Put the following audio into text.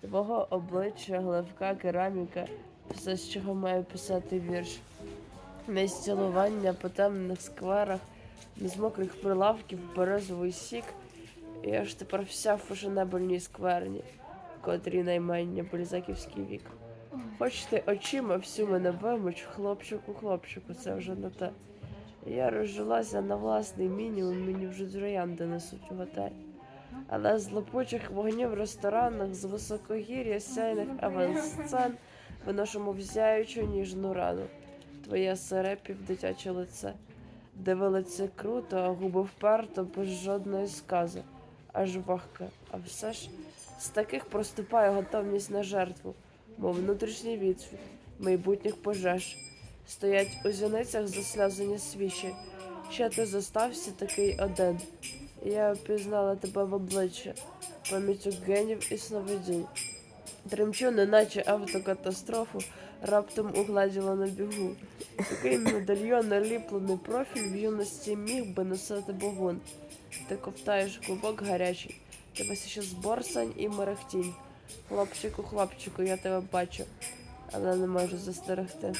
Твого обличчя, гливка, кераміка, все, з чого маю писати вірш. Місць цілування по темних скверах, з мокрих прилавків, березовий сік. І аж тепер вся в фешенебельній скверні, котрі наймення бальзаківський вік. Хоч ти очима всю мене вимоч, хлопчику, хлопчику, це вже не те. Я розжилася на власний мінімум, мені вже троянди несуть у готель. Але з лопучих вогнів ресторанах, з високогір'я сяйних авансцен виношимо взяючу ніжну рану. Твоє серепів дитяче лице. Дивилиться круто, а губи вперто, без жодної скази. Аж вахка. А все ж з таких проступає готовність на жертву, мов внутрішній відсвіт майбутніх пожеж. Стоять у зіницях заслязані свічі. Ще ти зостався такий один. Я впізнала тебе в обличчя, пам'яттю генів і сновидінь. Тремчу, неначе автокатастрофу, раптом угладіла на бігу. Такий медальйон наліплений профіль в юності міг би носити богун. Ти ковтаєш клубок гарячий, тебе ще зборсань і мерехтінь. Хлопчику, хлопчику, я тебе бачу, але не можу застерегти.